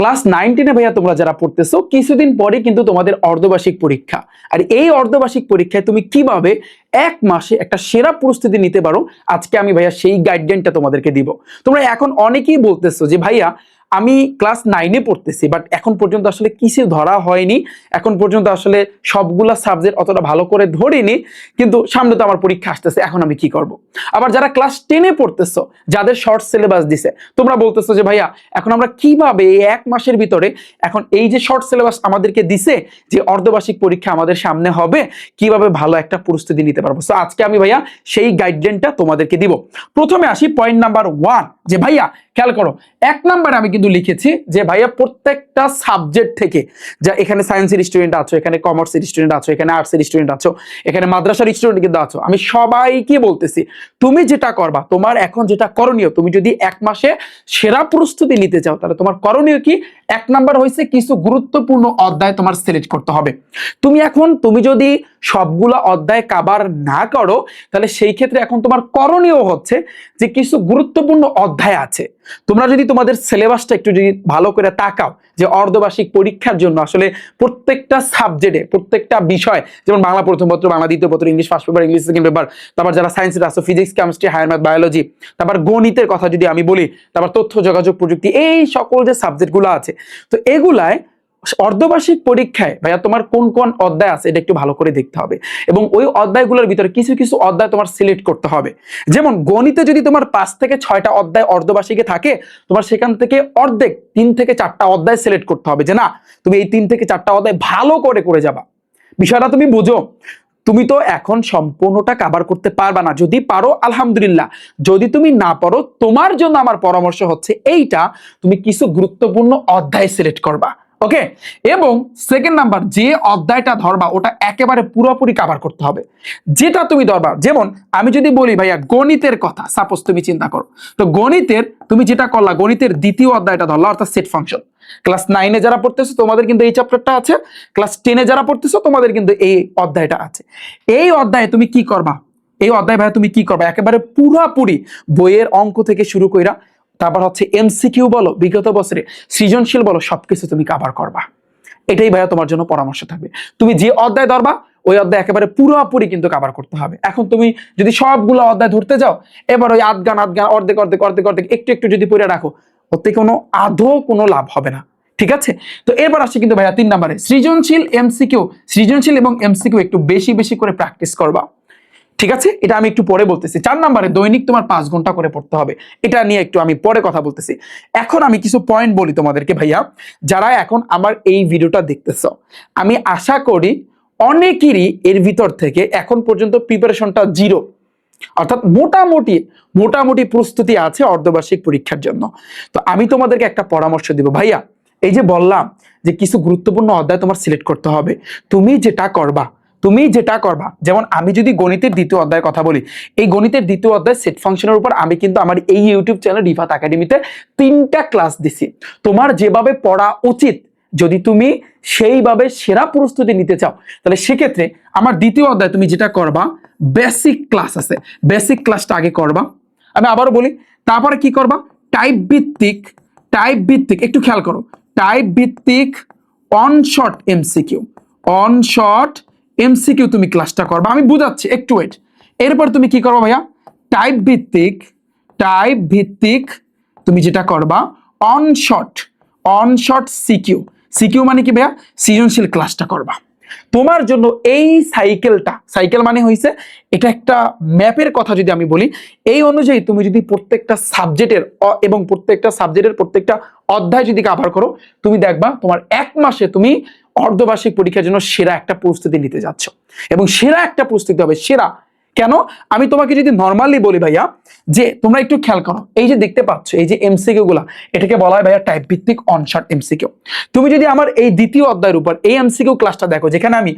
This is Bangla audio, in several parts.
ক্লাস নাইনটিনে ভাইয়া তোমরা যারা পড়তেছো, কিছুদিন পরে কিন্তু তোমাদের অর্ধবার্ষিক পরীক্ষা। আর এই অর্ধবার্ষিক পরীক্ষায় তুমি কীভাবে এক মাসে একটা সেরা প্রস্তুতি নিতে পারো, আজকে আমি ভাইয়া সেই গাইডলাইনটা তোমাদেরকে দিব। তোমরা এখন অনেকেই বলতেছো যে ভাইয়া আমি ক্লাস নাইনে পড়তেছি বাট এখন পর্যন্ত আসলে কিছু ধরা হয়নি। এখন পর্যন্ত আসলে সবগুলা সাবজেক্ট অতটা ভালো করে ধরিনি, কিন্তু সামনে তো আমার পরীক্ষা আসতেছে, এখন আমি কি করব। আবার যারা ক্লাস টেনে পড়তেছো, যাদের শর্ট সিলেবাস দিছে, তোমরা বলতেছো যে, ভাইয়া, এখন আমরা কীভাবে এই এক মাসের ভিতরে এখন এই যে শর্ট সিলেবাস আমাদেরকে দিছে, যে অর্ধবার্ষিক পরীক্ষা আমাদের সামনে হবে, কীভাবে ভালো একটা প্রস্তুতি নিতে পারব? সো আজকে আমি, ভাইয়া, সেই গাইডলাইনটা তোমাদেরকে দিব। প্রথমে আসি পয়েন্ট নাম্বার ওয়ান যে, ভাইয়া, খেয়াল করো, এক নাম্বারে আমি কিন্তু লিখেছি যে, ভাইয়া, প্রত্যেকটা সাবজেক্ট থেকে যা এখানে সায়েন্সের স্টুডেন্ট আছো, এখানে কমার্সের স্টুডেন্ট আছো, এখানে আর্টসের স্টুডেন্ট আছো, এখানে মাদ্রাসার স্টুডেন্ট কিন্তু আছো। আমি সবাইকে বলতেছি, তুমি যেটা করবা, তোমার এখন যেটা করণীয়, তুমি যদি এক মাসে সেরা প্রস্তুতি নিতে চাও, তাহলে তোমার করণীয় কি? এক নাম্বার হয়েছে কিছু গুরুত্বপূর্ণ অধ্যায় তোমার সিলেক্ট করতে হবে। তুমি এখন, তুমি যদি সবগুলো অধ্যায় কাবার না করো, তাহলে সেই ক্ষেত্রে এখন তোমার করণীয় হচ্ছে যে, কিছু গুরুত্বপূর্ণ অধ্যায় আছে। তোমরা যদি তোমাদের সিলেবাসটা একটু যদি ভালো করে তাকাও, যে অর্ধবার্ষিক পরীক্ষার জন্য আসলে প্রত্যেকটা সাবজেক্টে প্রত্যেকটা বিষয়, যেমন বাংলা প্রথম পত্র, বাংলা দ্বিতীয় পত্র, English first paper English second paper তারপর যারা সায়েন্সের আসো physics chemistry higher math biology তারপর গণিতের কথা যদি আমি বলি, তারপর তথ্য, যোগাযোগ, প্রযুক্তি, এই সকল যে সাবজেক্টগুলো আছে, তো এগুলায় অর্ধবার্ষিক পরীক্ষায়, ভাইয়া, তোমার কোন কোন অধ্যায় আছে? এটা একটু ভালো করে দেখতে হবে। এবং ওই অধ্যায়গুলোর ভিতরে কিছু কিছু অধ্যায় তোমার সিলেক্ট করতে হবে। যেমন, গণিতে যদি তোমার পাঁচ থেকে ছয়টা অধ্যায় অর্ধবার্ষিকে থাকে, তোমার সেখান থেকে অর্ধেক, তিন থেকে চারটা অধ্যায় সিলেক্ট করতে হবে যে, না, তুমি এই তিন থেকে চারটা অধ্যায় ভালো করে করে যাবা। বিষয়টা তুমি বুঝো। তুমি তো এখন সম্পূর্ণটা কাবার করতে পারবা না। যদি পারো, আলহামদুলিল্লাহ। যদি তুমি না পারো, তোমার জন্য আমার পরামর্শ হচ্ছে এইটা, তুমি কিছু গুরুত্বপূর্ণ অধ্যায় সিলেক্ট করবা। ওকে এবং সেকেন্ড নাম্বার যে অধ্যায়টা ধরবা, ওটা একেবারে পুরোপুরি কাভার করতে হবে। যেটা তুমি ধরবা, যেমন আমি যদি বলি, ভাইয়া, গণিতের কথা সাপোজ তুমি চিন্তা করো। তো গণিতের, তুমি যেটা করলা, গণিতের দ্বিতীয় অধ্যায়টা ধরলা, অর্থাৎ সেট ফাংশন ক্লাস নাইনে যারা পড়তেছো, তোমাদের কিন্তু এই চ্যাপ্টারটা আছে। ক্লাস টেনে যারা পড়তেছো, তোমাদের কিন্তু এই অধ্যায়টা আছে। এই অধ্যায়ে তুমি কি করবা? এই অধ্যায় ভাইয়া তুমি কি করবা? একেবারে পুরাপুরি বইয়ের অঙ্ক থেকে শুরু কইরা তারপর হচ্ছে এমসিকিউ বলো, বিগত বছরে সৃজনশীল বলো, সবকিছু তুমি কাভার করবা। এটাই ভাইয়া তোমার জন্য পরামর্শ থাকবে। তুমি যে অধ্যায় ধরবা, ওই অধ্যায় একেবারে পুরোপুরি কিন্তু কাভার করতে হবে। এখন তুমি যদি সবগুলো অধ্যায় ধরতে যাও, এবার ওই আধগান আধগান অর্ধেক অর্ধেক অর্ধেক অর্ধেক, একটু একটু যদি পড়ে রাখো, ওতে কোনো আদৌ কোনো লাভ হবে না। ঠিক আছে? তো এবার আসছে কিন্তু ভাইয়া তিন নাম্বারে, সৃজনশীল এমসিকিউ, সৃজনশীল এবং এমসিকিউ একটু বেশি বেশি করে প্র্যাকটিস করবা। ঠিক আছে? এটা আমি একটু পরে বলতেছি। চার নম্বরে দৈনিক তোমার পাঁচ ঘণ্টা করে পড়তে হবে। এটা নিয়ে একটু আমি পরে কথা বলতেছি। এখন আমি কিছু পয়েন্ট বলি তোমাদেরকে ভাইয়া, যারা এখন আমার এই ভিডিওটা দেখতেছ। আমি আশা করি অনেকেরই এর ভিতর থেকে এখন পর্যন্ত প্রিপারেশনটা জিরো অর্থাৎ মোটামুটি মোটামুটি প্রস্তুতি আছে অর্ধবার্ষিক পরীক্ষার জন্য। তো আমি তোমাদেরকে একটা পরামর্শ দিব। ভাইয়া, এই যে বললাম যে কিছু গুরুত্বপূর্ণ অধ্যায় তোমার সিলেক্ট করতে হবে। তুমি যেটা করবা তুমি যেটা করবা, যেমন আমি যদি গণিতের দ্বিতীয় অধ্যায়ের কথা বলি, এই গণিতের দ্বিতীয় অধ্যায় সেট ফাংশনের উপর আমি কিন্তু আমার এই ইউটিউব চ্যানেল রিফাত একাডেমিতে তিনটা ক্লাস দিছি। তোমার যেভাবে পড়া উচিত, যদি তুমি সেইভাবে সেরা প্রস্তুতি নিতে চাও, তাহলে সেক্ষেত্রে আমার দ্বিতীয় অধ্যায় তুমি যেটা করবা বেসিক ক্লাস আছে। বেসিক ক্লাসটা আগে করবা। আমি আবারও বলি, তারপরে কি করবা? টাইপ ভিত্তিক টাইপ ভিত্তিক, একটু খেয়াল করো। টাইপ ভিত্তিক one shot MCQ one shot MCQ তুমি ক্লাসটা করবা। আমি বুঝাচ্ছি, একটু ওয়েট এরপর তুমি কি করবা ভাইয়া? টাইপ ভিত্তিক টাইপ ভিত্তিক তুমি যেটা করবা one shot one shot CQ CQ মানে কি ভাইয়া? সৃজনশীল ক্লাসটা করবা। তোমার জন্য এই সাইকেলটা সাইকেল মানে হয়েছে এটা একটা ম্যাপের কথা যদি আমি বলি, এই অনুযায়ী তুমি যদি প্রত্যেকটা সাবজেক্টের এবং প্রত্যেকটা সাবজেক্টের প্রত্যেকটা অধ্যায় যদি কাভার করো, তুমি দেখবা তোমার এক মাসে তুমি অর্ধবার্ষিক পরীক্ষার জন্য সেরা একটা প্রস্তুতি নিতে যাচ্ছ। এবং সেরা একটা প্রস্তুতি হবে সেরা কেন? আমি তোমাকে যদি নর্মালি বলি ভাইয়া, যে তোমরা একটু খেয়াল করো, এই যে দেখতে পাচ্ছ, এই যে এমসিকিউ গুলা, এটাকে বলা হয় ভাইয়া টাইপ ভিত্তিক অনশার্ট এমসিকিউ তুমি যদি আমার এই দ্বিতীয় অধ্যায়ের উপর, এই এমসিকিউ ক্লাসটা দেখো, যেখানে আমি,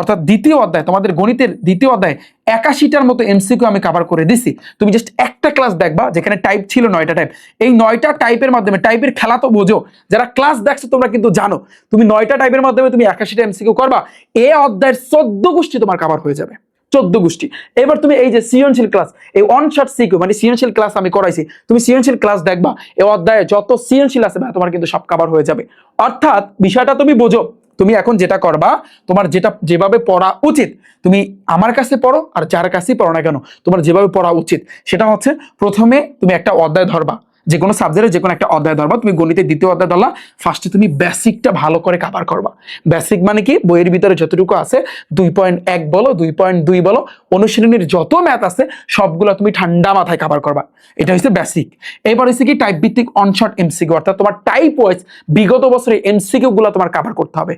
অর্থাৎ দ্বিতীয় অধ্যায়, তোমাদের গণিতের দ্বিতীয় অধ্যায়, একাশিটার মতো এমসিকিউ আমি কভার করে দিছি। তুমি জাস্ট একটা ক্লাস দেখবা, যেখানে টাইপ ছিল নয়টা টাইপ এই নয়টা টাইপের মাধ্যমে টাইপের খেলা তো বোঝো, যারা ক্লাস দেখছ তোমরা কিন্তু জানো। তুমি নয়টা টাইপের মাধ্যমে তুমি একাশিটা এমসিকিউ করবা, এ অধ্যায়ের চোদ্দ গোষ্ঠী তোমার কভার হয়ে যাবে। চোদ্দ গোষ্ঠী। এবার তুমি এই যে সৃজনশীল ক্লাস এই শট সিকিউ মানে সৃজনশীল ক্লাস আমি করাইছি, তুমি সৃজনশীল ক্লাস দেখবা এই অধ্যায়ে যত সৃজনশীল আছে, ভাই, তোমার কিন্তু সব কাবার হয়ে যাবে। অর্থাৎ বিষয়টা তুমি বোঝো, তুমি এখন যেটা করবা, তোমার যেটা, যেভাবে পড়া উচিত, তুমি আমার কাছে পড়ো আর যার কাছেই পড়ো না কেন, তোমার যেভাবে পড়া উচিত, সেটা হচ্ছে প্রথমে তুমি একটা অধ্যায় ধরবা। যে কোনো সাবজেক্টে যে কোনো একটা অধ্যায় ধরবা, তুমি গণিতের দ্বিতীয় অধ্যায় ধরলা ফার্স্টে তুমি বেসিকটা ভালো করে কাভার করবা। বেসিক মানে কি? বইয়ের ভিতরে যতটুকু আছে, দুই পয়েন্ট এক বলো, দুই পয়েন্ট দুই বলো, অনুশীলনীর যত ম্যাথ আছে, সবগুলো তুমি ঠান্ডা মাথায় কাভার করবা। এটা হচ্ছে বেসিক এবার হচ্ছে কি? টাইপ ভিত্তিক অনশট এমসিকিউ অর্থাৎ তোমার টাইপ ওয়াইজ বিগত বছরের এমসিকিউ গুলো তোমার কাভার করতে হবে।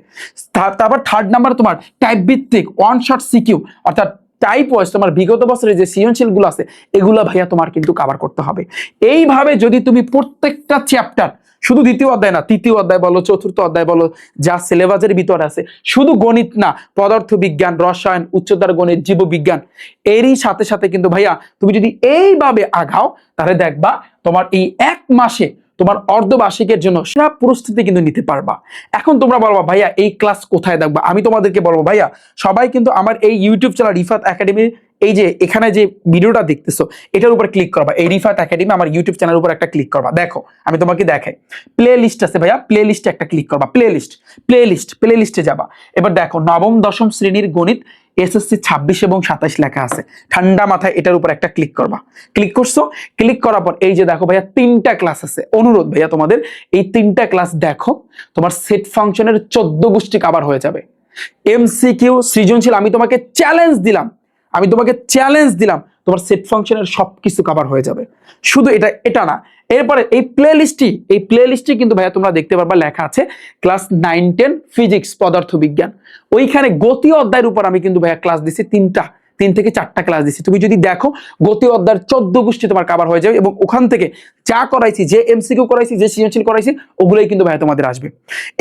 তারপর থার্ড নাম্বার তোমার টাইপ ভিত্তিক ওয়ান শট সিকিউ অর্থাৎ টাইপ ওয়াইজ তোমার বিগত বছরে যে সৃজনশীলগুলো আছে, এগুলো ভাইয়া তোমার কিন্তু কাভার করতে হবে। এইভাবে যদি তুমি প্রত্যেকটা চ্যাপ্টার শুধু দ্বিতীয় অধ্যায় না, তৃতীয় অধ্যায় বলো, চতুর্থ অধ্যায় বলো, যা সিলেবাসের ভিতরে আছে, শুধু গণিত না পদার্থ বিজ্ঞান রসায়ন, উচ্চতর গণিত, জীববিজ্ঞান, এরই সাথে সাথে কিন্তু ভাইয়া, তুমি যদি এইভাবে আগাও, তাহলে দেখবা তোমার এই এক মাসে তোমার অর্ধবার্ষিকের জন্য সেরা প্রস্তুতি কিন্তু নিতে পারবা। এখন তোমরা বলবা, ভাইয়া, এই ক্লাস কোথায় দেখবা? আমি তোমাদেরকে বলব, ভাইয়া, সবাই কিন্তু আমার এই ইউটিউব চ্যানেল রিফাত একাডেমির এই যে এখানে যে ভিডিওটা দেখতেছো, এটার উপর ক্লিক করবা। এই রিফাত একাডেমি আমার ইউটিউব চ্যানেলের উপর একটা ক্লিক করবা। দেখো, আমি তোমাকে দেখাই। প্লে লিস্ট আছে ভাইয়া প্লে লিস্টে একটা ক্লিক করবা। Play list play list play লিস্টে যাবা। এবার দেখো, নবম, দশম শ্রেণির গণিত এসএসসি ছাব্বিশ এবং সাতাশ লেখা আছে। ঠান্ডা মাথায় এটার উপর একটা ক্লিক করবা। ক্লিক করছ ক্লিক করার পর এই যে দেখো ভাইয়া, তিনটা ক্লাস আছে। অনুরোধ ভাইয়া তোমাদের, এই তিনটা ক্লাস দেখো, তোমার সেট ফাংশনের চোদ্দ গোষ্ঠী কাবার হয়ে যাবে। এমসি কিউ সৃজনশীল, আমি তোমাকে চ্যালেঞ্জ দিলাম। আমি তোমাকে চ্যালেঞ্জ দিলাম। তোমার সেট ফাংশনের সব কিছু কাভার হয়ে যাবে। শুধু এটা এটা না। এরপরে এই প্লে লিস্টটি এই প্লে লিস্টটি কিন্তু ভাইয়া তোমরা দেখতে পারবা লেখা আছে ক্লাস নাইন টেন ফিজিক্স পদার্থবিজ্ঞান। ওইখানে গতি অধ্যায়ের উপর আমি কিন্তু ভাইয়া ক্লাস দিছি তিনটা। তিন থেকে চারটা ক্লাস দিচ্ছি তুমি যদি দেখো, গতি অধ্যায়ের চোদ্দ গোষ্ঠী তোমার কাবার হয়ে যাবে এবং ওখান থেকে যা করাইছি, যে এমসিকিউ করাইছি, যে সৃজনশীল করাইছি, ওগুলোই কিন্তু ভাইয়া তোমাদের আসবে।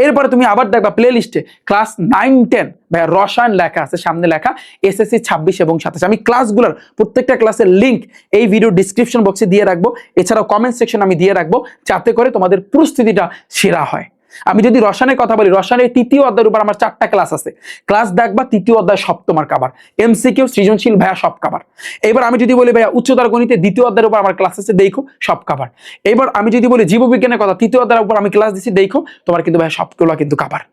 এরপরে তুমি আবার দেখবা প্লে লিস্টে ক্লাস নাইন টেন ভাইয়া রসায়ন লেখা আছে, সামনে লেখা এসএসসি ছাব্বিশ এবং সাতাশ। আমি ক্লাসগুলোর প্রত্যেকটা ক্লাসের লিঙ্ক এই ভিডিও ডিসক্রিপশন বক্সে দিয়ে রাখব। এছাড়াও কমেন্ট সেকশন আমি দিয়ে রাখব, যাতে করে তোমাদের পরিস্থিতিটা সেরা হয়। আমি যদি রসায়নের কথা বলি, রসায়নের তৃতীয় অধ্যায়ের উপর আমার চারটা ক্লাস আছে। ক্লাস দেখবা তৃতীয় অধ্যায় সব তোমার কাবার এমসিকিউ সৃজনশীল ভাইয়া সব কাবার এবার আমি যদি বলি ভাইয়া উচ্চতর গণিতে দ্বিতীয় অধ্যায়ের উপর আমার ক্লাস আছে, দেখো সব কাবার এবার আমি যদি বলি জীববিজ্ঞানের কথা, তৃতীয় অধ্যায়ের উপর আমি ক্লাস দিচ্ছি দেখো তোমার কিন্তু ভাইয়া সবগুলো কিন্তু কাবার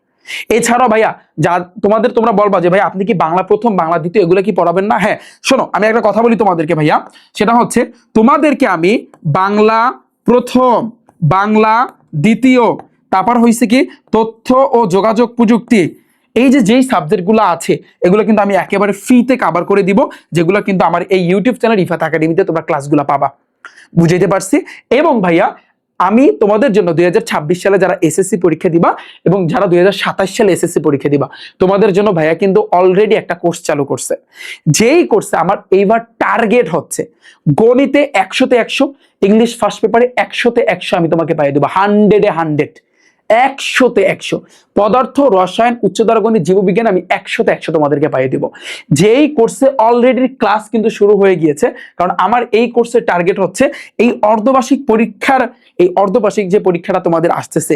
এছাড়াও ভাইয়া, যা তোমাদের তোমরা বলবা যে ভাই আপনি কি বাংলা প্রথম, বাংলা দ্বিতীয়, এগুলো কি পড়াবেন না? হ্যাঁ শোনো, আমি একটা কথা বলি তোমাদেরকে ভাইয়া। সেটা হচ্ছে, তোমাদেরকে আমি বাংলা প্রথম, বাংলা দ্বিতীয় তারপর হয়েছে কি তথ্য ও যোগাযোগ প্রযুক্তি। এই যে যেই সাবজেক্টগুলো আছে, এগুলো কিন্তু আমি একেবারে ফ্রিতে কাভার করে দিব, যেগুলো কিন্তু আমার এই ইউটিউব চ্যানেল ইফাত একাডেমিতে তোমরা ক্লাসগুলো পাবা। বুঝাইতে পারছি? এবং ভাইয়া, আমি তোমাদের জন্য দুই হাজার ছাব্বিশ সালে যারা এসএসসি পরীক্ষা দিবা এবং যারা দুই হাজার সাতাশ সালে এসএসসি পরীক্ষা দিবা, তোমাদের জন্য ভাইয়া কিন্তু অলরেডি একটা কোর্স চালু করছে। যেই কোর্সে আমার এইবার টার্গেট হচ্ছে, গণিতে একশোতে একশো ইংলিশ ফার্স্ট পেপারে একশোতে একশো আমি তোমাকে পাইয়ে দেবো হান্ড্রেডে হান্ড্রেড একশোতে একশো। পদার্থ, রসায়ন, উচ্চতর গণিত, জীববিজ্ঞান আমি একশোতে একশো তোমাদেরকে পাইয়ে দিব। যেই কোর্সে অলরেডি ক্লাস কিন্তু শুরু হয়ে গিয়েছে, কারণ আমার এই কোর্সের টার্গেট হচ্ছে এই অর্ধবার্ষিক পরীক্ষার, এই অর্ধবার্ষিক যে পরীক্ষাটা তোমাদের আসতেছে,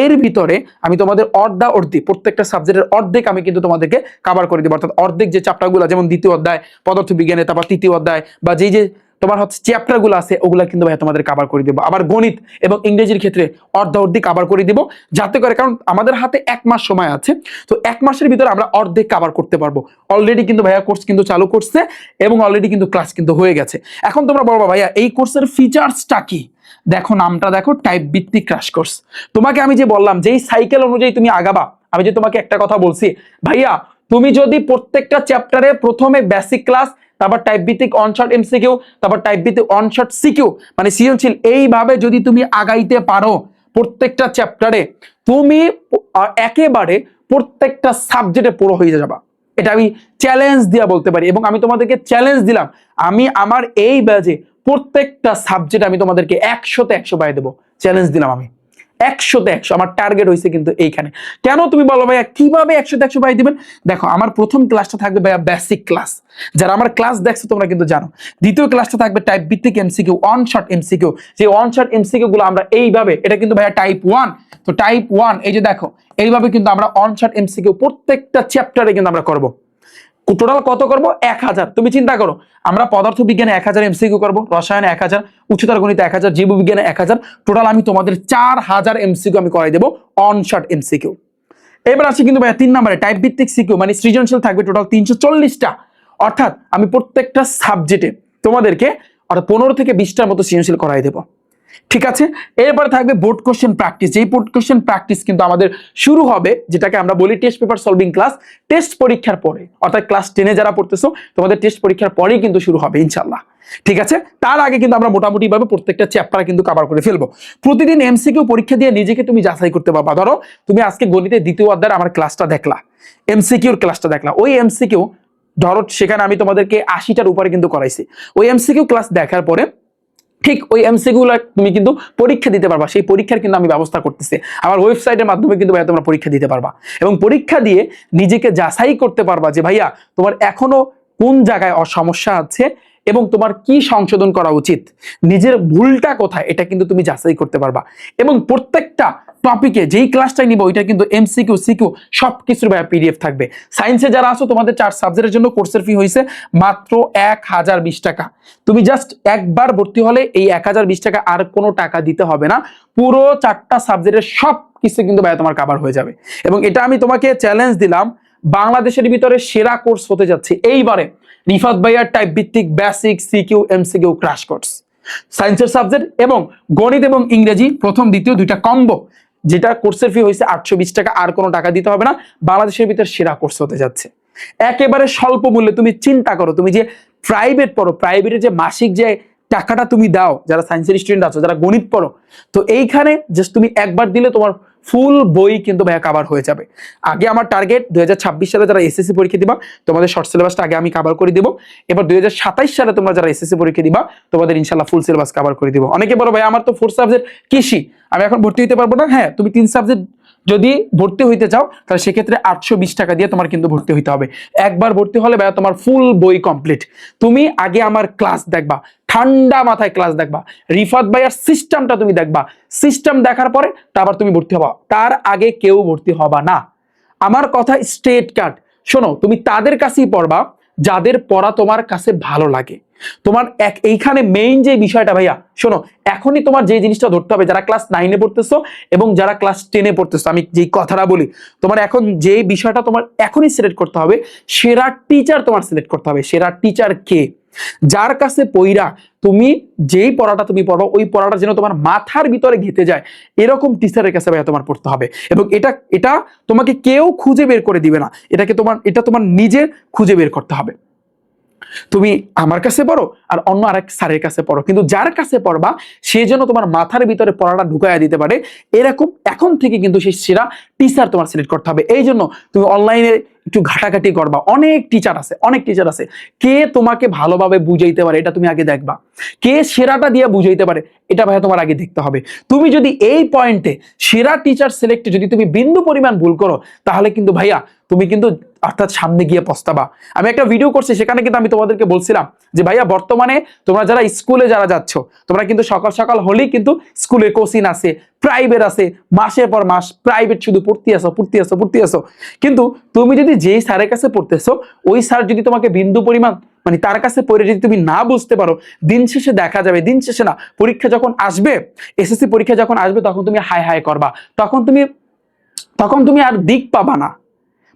এর ভিতরে আমি তোমাদের অর্ধা অর্ধি, প্রত্যেকটা সাবজেক্টের অর্ধেক আমি কিন্তু তোমাদেরকে কাভার করে দেবো। অর্থাৎ অর্ধেক যে চ্যাপ্টারগুলো যেমন দ্বিতীয় অধ্যায় পদার্থ বিজ্ঞানে তারপর তৃতীয় অধ্যায়, বা যেই যে তোমার হচ্ছে চ্যাপ্টারগুলো আছে, ওগুলো কিন্তু ভাই তোমাদের কাভার করে দেবো। আবার গণিত এবং ইংরেজির ক্ষেত্রে অর্ধা অর্ধেক কাভার করে দিব, যাতে করে কারণ আমাদের হাতে এক মাস সময় আছে, তো এক মাসের ভিতরে আমরা অর্ধেক কাভার করতে পারব। অলরেডি কিন্তু ভাইয়া কোর্স কিন্তু চালু করছে এবং অলরেডি কিন্তু ক্লাস কিন্তু হয়ে গেছে। এখন তোমরা বলব, ভাইয়া, এই কোর্সের ফিচার্সটা কি? দেখো, নামটা দেখো টাইপ ভিত্তিক ক্রাশ কোর্স তোমাকে আমি যে বললাম, যেই সাইকেল অনুযায়ী তুমি আগাবা, আমি যে তোমাকে একটা কথা বলছি, ভাইয়া, তুমি যদি প্রত্যেকটা চ্যাপ্টারে প্রথমে বেসিক ক্লাস তারপর টাইপ ভিত্তিক অনশট এমসিকিউ তারপর টাইপ ভিত্তিক অনশট সিকিউ মানে সৃজনশীল, এইভাবে যদি তুমি আগাইতে পারো প্রত্যেকটা চ্যাপ্টারে তুমি একেবারে প্রত্যেকটা সাবজেক্টে পুরো হয়ে যাবা। এটা আমি চ্যালেঞ্জ দিয়া বলতে পারি এবং আমি তোমাদেরকে চ্যালেঞ্জ দিলাম। আমি আমার এই ব্যাজে প্রত্যেকটা সাবজেক্ট আমি তোমাদেরকে একশোতে একশো পাই দেবো। চ্যালেঞ্জ দিলাম আমি। একশোতে একশো আমার টার্গেট হয়েছে কিন্তু এইখানে। কেন তুমি বলো ভাইয়া? কীভাবে একশোতে একশো পাই দিবেন? দেখো, আমার প্রথম ক্লাসটা থাকবে ভাইয়া বেসিক ক্লাস যারা আমার ক্লাস দেখছ, তোমরা কিন্তু জানো। দ্বিতীয় ক্লাসটা থাকবে টাইপ ভিত্তিক এমসিকিউ ওয়ান শট এমসিকিউ যে ওয়ান শট এমসিকিউ গুলো আমরা এইভাবে, এটা কিন্তু ভাইয়া টাইপ ওয়ান তো টাইপ ওয়ান এই যে দেখো, এইভাবে কিন্তু আমরা ওয়ান শট এমসিকিউ প্রত্যেকটা চ্যাপ্টারে কিন্তু আমরা করব। টোটাল কত করব? এক হাজার। তুমি চিন্তা করো, আমরা পদার্থ বিজ্ঞানে এক হাজার এমসিকিউ করব, রসায়নে এক হাজার, উচ্চতর গণিতে এক হাজার, জীববিজ্ঞানে এক হাজার টোটাল আমি তোমাদের চার হাজার এমসিকিউ আমি করাই দেবো অনশট এমসিকিউ এবার আসি কিন্তু ভাইয়া তিন নম্বরে টাইপ ভিত্তিক সিকিউ মানে সৃজনশীল থাকবে টোটাল তিনশো চল্লিশটা। অর্থাৎ আমি প্রত্যেকটা সাবজেক্টে তোমাদেরকে, অর্থাৎ পনেরো থেকে বিশটার মতো সৃজনশীল করাই দেবো। ঠিক আছে? এরপরে থাকবে বোর্ড কোশ্চেন প্র্যাকটিস এই বোর্ড কোশ্চেন প্র্যাকটিস কিন্তু আমাদের শুরু হবে, যেটাকে আমরা বলি test paper solving class test পরীক্ষার পরে, অর্থাৎ ক্লাস টেনে যারা পড়তেছো, তোমাদের টেস্ট পরীক্ষার পরেই কিন্তু শুরু হবে ইনশাল্লাহ ঠিক আছে? তার আগে কিন্তু আমরা মোটামুটি ভাবে প্রত্যেকটা চ্যাপ্টার কিন্তু কভার করে ফেলব। প্রতিদিন এমসিকিউ পরীক্ষা দিয়ে নিজেকে তুমি যাচাই করতে পারবা। ধরো, তুমি আজকে গণিতের দ্বিতীয় অধ্যায়ের আমার ক্লাসটা দেখলা এমসিকিউর ক্লাসটা দেখলা। ওই এমসিকিউ ধরো, সেখানে আমি তোমাদেরকে আশিটার উপরে কিন্তু করাইছি। ওই এমসিকিউ ক্লাস দেখার পরে ঠিক ওই এমসিগুলো তুমি কিন্তু পরীক্ষা দিতে পারবা। সেই পরীক্ষার কিন্তু আমি ব্যবস্থা করতেছি। আমার ওয়েবসাইটের মাধ্যমে কিন্তু ভাইয়া তোমরা পরীক্ষা দিতে পারবা। এবং পরীক্ষা দিয়ে নিজেকে যাচাই করতে পারবা যে ভাইয়া তোমার এখনও কোন জায়গায় অসমস্যা সমস্যা আছে এবং তোমার কি সংশোধন করা উচিত? নিজের ভুলটা কোথায়? এটা কিন্তু তুমি যাচাই করতে পারবা। এবং প্রত্যেকটা টপিকে যেই ক্লাসটাই নিব ওইটা কিন্তু এমসিকিউ সিকিউ সব কিছুর ভাইয়া পিডিএফ থাকবে। সায়েন্সে যারা আছো, তোমাদের চার সাবজেক্টের জন্য কোর্সের ফি হয়েছে মাত্র এক হাজার বিশ টাকা। তুমি জাস্ট একবার ভর্তি হলে এই এক হাজার বিশ টাকা আর কোনো টাকা দিতে হবে না। পুরো চারটা সাবজেক্টের সব কিছু কিন্তু ভাইয়া তোমার কাভার হয়ে যাবে। এবং এটা আমি তোমাকে চ্যালেঞ্জ দিলাম, বাংলাদেশের ভিতরে সেরা কোর্স হতে যাচ্ছে। এইবারে রিফাত ভাইয়ার টাইপ ভিত্তিক basic CQ MCQ crash course সায়েন্সের সাবজেক্ট এবং গণিত এবং ইংরেজি প্রথম, দ্বিতীয় দুইটা কম্বো যেটা কোর্সের ফি হয়েছে আটশো বিশ টাকা, আর কোনো টাকা দিতে হবে না। বাংলাদেশের ভিতরে সেরা কোর্স হতে যাচ্ছে। একেবারে স্বল্প মূল্যে তুমি চিন্তা করো, তুমি যে প্রাইভেট পড়ো প্রাইভেটের যে মাসিক যে টাকাটা তুমি দাও, যারা সায়েন্সের স্টুডেন্ট আছো, যারা গণিত পড়ো, তো এইখানে জাস্ট তুমি একবার দিলে তোমার ফুল বই কিন্তু ভাইয়া কাভার হয়ে যাবে। আগে আমার টার্গেট দুই সালে যারা এসএসসি পরীক্ষা দিবা, তোমাদের শর্ট সিলেবাসটা আগে আমি কাভার করে দিব। এবার দুই সালে তোমরা যারা এসএসসি পরীক্ষা দিবা, তোমাদের ইনশাল্লাহ ফুল সিলেবাস কাভার করে দিব। অনেকে বলো ভাই আমার তো ফোর সাবজেক্ট কৃষি, আমি এখন ভর্তি হতে পারব না? হ্যাঁ তুমি তিন সাবজেক্ট যদি ভর্তি হইতে চাও, তাহলে সেক্ষেত্রে আটশো বিশ টাকা দিয়ে তোমার কিন্তু ভর্তি হইতে হবে। একবার ভর্তি হলে ভাইয়া তোমার ফুল বই কমপ্লিট তুমি আগে আমার ক্লাস দেখবা ঠান্ডা মাথায় ক্লাস দেখবা। রিফাত ভাইয়ার সিস্টেমটা তুমি দেখবা। সিস্টেম দেখার পরে তারপর তুমি ভর্তি হবা। তার আগে কেউ ভর্তি হবা না। আমার কথা স্ট্রেট কাট শোনো, তুমি তাদের কাছেই পড়বা, যাদের পড়া তোমার কাছে ভালো লাগে। তোমার এক, এইখানে মেইন যে বিষয়টা ভাইয়া, শোনো, এখনই তোমার যে জিনিসটা ধরতে হবে, যারা ক্লাস নাইনে পড়তেছো এবং যারা ক্লাস টেনে পড়তেছো, আমি যেই কথাটা বলি, তোমার এখন যে বিষয়টা তোমার এখনই সিলেক্ট করতে হবে, সেরা টিচার তোমার সিলেক্ট করতে হবে। সেরা টিচার কে? যার কাছে পইরা তুমি যেই পড়াটা তুমি পড়ো ওই পড়াটা যেন তোমার মাথার ভিতরে ঘেতে যায়, এরকম টিচারের কাছে ভাইয়া তোমার পড়তে হবে। এবং এটা এটা তোমাকে কেউ খুঁজে বের করে দিবে না। এটাকে তোমার, এটা তোমার নিজের খুঁজে বের করতে হবে। তুমি আমার কাছে পড়ো আর অন্য আরেক স্যারের কাছে পড়ো। কিন্তু যার কাছে পড়বা, সে যেন তোমার মাথার ভিতরে পড়াটা ঢুকাইয়া দিতে পারে, এরকম এখন থেকে কিন্তু সেই সেরা টিচার তোমার সিলেক্ট করতে হবে। এই জন্য তুমি অনলাইনে একটু ঘাটাঘাটি করবা। অনেক টিচার আছে, অনেক টিচার আছে। কে তোমাকে ভালোভাবে বুঝাইতে পারে, এটা তুমি আগে দেখবা। কে সেরাটা দিয়ে বুঝাইতে পারে, এটা ভাইয়া তোমার আগে দেখতে হবে। তুমি যদি এই পয়েন্টে সেরা টিচার সিলেক্টে যদি তুমি বিন্দু পরিমাণ ভুল করো, তাহলে কিন্তু ভাইয়া তুমি কিন্তু অর্থাৎ সামনে গিয়ে পস্তাবা। আমি একটা ভিডিও করছি, সেখানে কিন্তু আমি তোমাদেরকে বলছিলাম যে, ভাইয়া, বর্তমানে তোমরা যারা স্কুলে যারা যাচ্ছ, তোমরা কিন্তু সকাল সকাল হলেই কিন্তু স্কুলে কোচিং আছে প্রাইভেট আছে, মাসের পর মাস প্রাইভেট শুধু পড়তে আসো পড়তে আসো পড়তে আসো। কিন্তু তুমি যদি যেই স্যারের কাছে পড়তেছো, ওই স্যার যদি তোমাকে বিন্দু পরিমাণ মানে তার কাছে পড়ে যদি তুমি না বুঝতে পারো, দিন শেষে দেখা যাবে, দিন শেষে না, পরীক্ষা যখন আসবে এসএসসি পরীক্ষা যখন আসবে, তখন তুমি হাই হাই করবা। তখন তুমি তখন তুমি আর দিক পাবা না।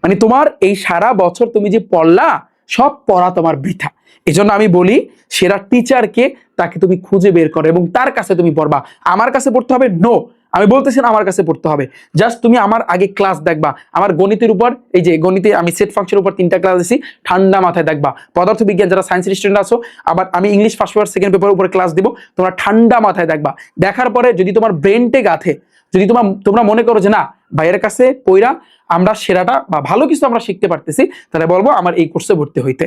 মানে তোমার এই সারা বছর তুমি যে পড়লা, সব পড়া তোমার বৃথা। এই জন্য আমি বলি, সেরা টিচারকে তাকে তুমি খুঁজে বের করো এবং তার কাছে তুমি পড়বা। আমার কাছে পড়তে হবে? নো আমি বলতেছি না আমার কাছে পড়তে হবে। জাস্ট তুমি আমার আগে ক্লাস দেখবা। আমার গণিতের উপর, এই যে গণিতে আমি সেট ফাংশনের উপর তিনটা ক্লাস দিছি, ঠান্ডা মাথায় দেখবা। পদার্থবিজ্ঞান যারা সায়েন্সের স্টুডেন্ট আছো, আবার আমি ইংলিশ ফার্স্ট পেপার সেকেন্ড পেপারের উপর ক্লাস দিব, তোমরা ঠান্ডা মাথায় দেখবা। দেখার পরে যদি তোমার ব্রেনটে গাথে যদি তোমার তোমরা মনে করো যে না ভাইয়ের কাছে পইরা আমরা সেরাটা বা ভালো কিছু আমরা শিখতে পারতেছি, তাহলে বলব আমার এই কোর্সে ভর্তি হইতে।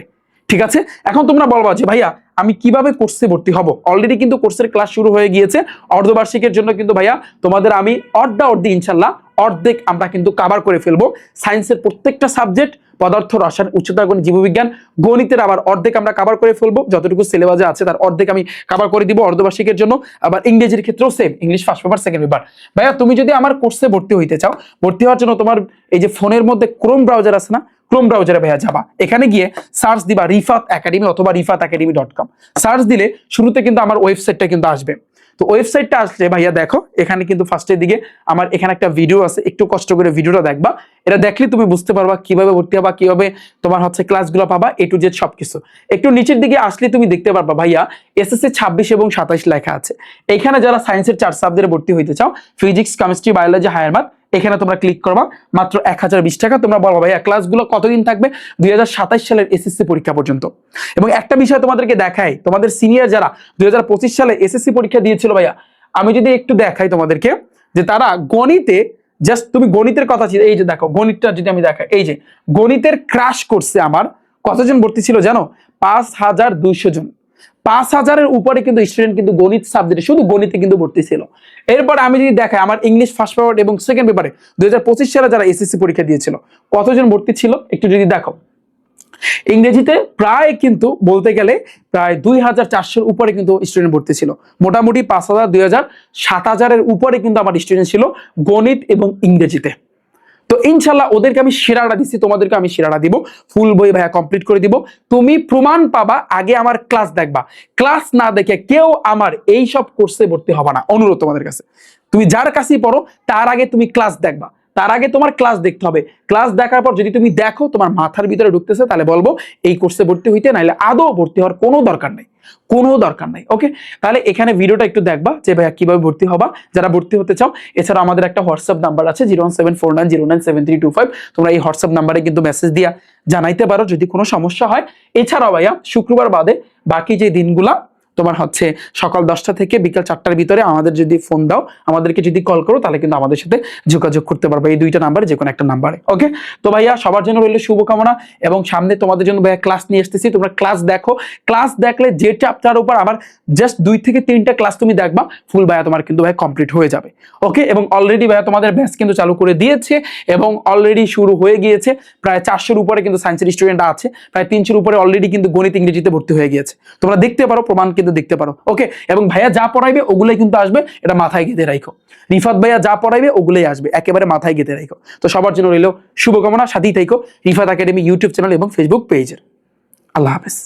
ঠিক আছে? এখন তোমরা বলবা যে, ভাইয়া আমি কীভাবে কোর্সে ভর্তি হব? অলরেডি কিন্তু কোর্সের ক্লাস শুরু হয়ে গিয়েছে। অর্ধবার্ষিকের জন্য কিন্তু ভাইয়া, তোমাদের আমি অর্ধা অর্ধি ইনশাল্লাহ অর্ধেক আমরা কিন্তু কাভার করে ফেলব। সায়েন্সের প্রত্যেকটা সাবজেক্ট পদার্থ, রসায়ন, উচ্চতর গণিত জীববিজ্ঞান, গণিতের আবার অর্ধেক আমরা কাভার করে ফেলব। যতটুকু সিলেবাসে আছে, তার অর্ধেক আমি কাভার করে দিব অর্ধবার্ষিকের জন্য। আবার ইংরেজির ক্ষেত্রেও same English first paper second paper ভাইয়া, তুমি যদি আমার কোর্সে ভর্তি হইতে চাও, ভর্তি হওয়ার জন্য তোমার এই যে ফোনের মধ্যে ক্রোম ব্রাউজার আছে না? ক্রোম ব্রাউজারে ভাইয়া যাবা। এখানে গিয়ে সার্চ দিবা রিফাত একাডেমি অথবা Rifat Academy dot com search দিলে শুরুতে কিন্তু আমার ওয়েবসাইটটা কিন্তু আসবে। তো ওয়েবসাইটটা আসলে ভাইয়া দেখো, এখানে কিন্তু ফার্স্টের দিকে আমার এখানে একটা ভিডিও আছে, একটু কষ্ট করে ভিডিওটা দেখবা। এটা দেখলে তুমি বুঝতে পারবা কীভাবে ভর্তি হবা, কীভাবে তোমার হচ্ছে ক্লাসগুলো পাবা এ টু জেড সবকিছু। একটু নিচের দিকে আসলে তুমি দেখতে পারবা ভাইয়া এসএসসি ছাব্বিশ এবং সাতাইশ লেখা আছে। এখানে যারা সায়েন্সের চার সাবজেক্টে ভর্তি হইতে চাও physics chemistry biology higher math এখানে তোমরা ক্লিক করবা, মাত্র এক হাজার বিশ টাকা। তোমরা বলবা, ভাইয়া ক্লাসগুলো কতদিন থাকবে? দুই সালের এসএসসি পরীক্ষা পর্যন্ত। এবং একটা বিষয় তোমাদেরকে দেখাই, তোমাদের সিনিয়র যারা দুই হাজার পঁচিশ সালে এসএসসি পরীক্ষা দিয়েছিল, ভাইয়া, আমি যদি একটু দেখাই তোমাদেরকে, যে তারা গণিতে জাস্ট তুমি গণিতের কথা ছিল, এই যে দেখো, গণিতটা যদি আমি দেখাই, এই যে গণিতের ক্রাশ করছে আমার, কতজন ভর্তি ছিল জানো? পাঁচ হাজার দুইশো জন। পাঁচ হাজারের উপরে কিন্তু স্টুডেন্ট কিন্তু গণিত সাবজেক্টে শুধু গণিতে কিন্তু ভর্তি ছিল। এরপর আমি যদি দেখাই, আমার ইংলিশ ফার্স্ট পেপার এবং সেকেন্ড পেপারে দুই সালে যারা এসএসসি পরীক্ষা দিয়েছিল, কতজন ভর্তি ছিল? একটু যদি দেখো। ইংরেজিতে প্রায় কিন্তু বলতে গেলে প্রায় দুই হাজার চারশোর উপরে কিন্তু স্টুডেন্ট ভর্তি ছিল। মোটামুটি পাঁচ হাজার, দুই হাজার, সাত হাজারের উপরে কিন্তু আমার স্টুডেন্ট ছিল গণিত এবং ইংরেজিতে। তো ইনশাল্লাহ ওদেরকে আমি সেরাটা দিচ্ছি তোমাদেরকে আমি সেরাটা দিব। ফুল বই ভাইয়া কমপ্লিট করে দিব। তুমি প্রমাণ পাবা, আগে আমার ক্লাস দেখবা। ক্লাস না দেখে কেউ আমার এই সব কোর্সে ভর্তি হবে না। অনুরোধ তোমাদের কাছে। তুমি যার কাছেই পড়ো, তার আগে তুমি ক্লাস দেখবা। তার আগে তোমার ক্লাস দেখতে হবে। ক্লাস দেখার পর যদি তুমি দেখো তোমার মাথার ভিতরে ঢুকতেছে, তাহলে বলব, এই কোর্সে ভর্তি হইতে নাইলে আদৌ ভর্তি হওয়ার কোনো দরকার নেই। কোনো দরকার নাই ওকে তাহলে এখানে ভিডিওটা একটু দেখবা যে ভাইয়া কীভাবে ভর্তি হবা, যারা ভর্তি হতে চাও। এছাড়া আমাদের একটা হোয়াটসঅ্যাপ নাম্বার আছে zero seven four nine zero nine seven three তোমরা এই হোয়াটসঅ্যাপ নাম্বারে কিন্তু মেসেজ দিয়া জানাইতে পারো যদি কোনো সমস্যা হয়। এছাড়াও ভাইয়া, শুক্রবার বাদে বাকি যে দিনগুলা তোমার হচ্ছে সকাল দশটা থেকে বিকাল চারটার ভিতরে আমাদের যদি ফোন দাও, আমাদেরকে যদি কল করো, তাহলে কিন্তু আমাদের সাথে যোগাযোগ করতে পারবে এই দুইটা নাম্বারে যে কোনো একটা নাম্বারে ওকে তো ভাইয়া, সবার জন্য রইল শুভকামনা এবং সামনে তোমাদের জন্য ভাইয়া ক্লাস নিয়ে এসতেছি তোমরা ক্লাস দেখো। ক্লাস দেখলে যে চ্যাপ্টার উপর আমার জাস্ট দুই থেকে তিনটা ক্লাস তুমি দেখবা ফুল ভাইয়া তোমার কিন্তু ভাইয়া কমপ্লিট হয়ে যাবে ওকে এবং অলরেডি ভাইয়া তোমাদের ব্যাচ কিন্তু চালু করে দিয়েছে এবং অলরেডি শুরু হয়ে গিয়েছে। প্রায় চারশোর উপরে কিন্তু সায়েন্সের স্টুডেন্ট আছে, প্রায় তিনশোর উপরে অলরেডি কিন্তু গণিত ইংরেজিতে ভর্তি হয়ে গিয়েছে। তোমরা দেখতে পারো, প্রমাণ কিন্তু দেখতে পারো। ওকে এবং ভাইয়া যা পড়াইবে ওগুলোই কিন্তু আসবে, এটা মাথায় গেঁথে রাখো রিফাত ভাইয়া যা পড়াইবে ওগুলোই আসবে, একেবারে মাথায় গেঁথে রাখো তো সবার জন্য রইল শুভকামনা, সাথেই থাইকো। রিফাত একাডেমি ইউটিউব চ্যানেল এবং ফেসবুক পেজের আল্লাহ হাফেজ।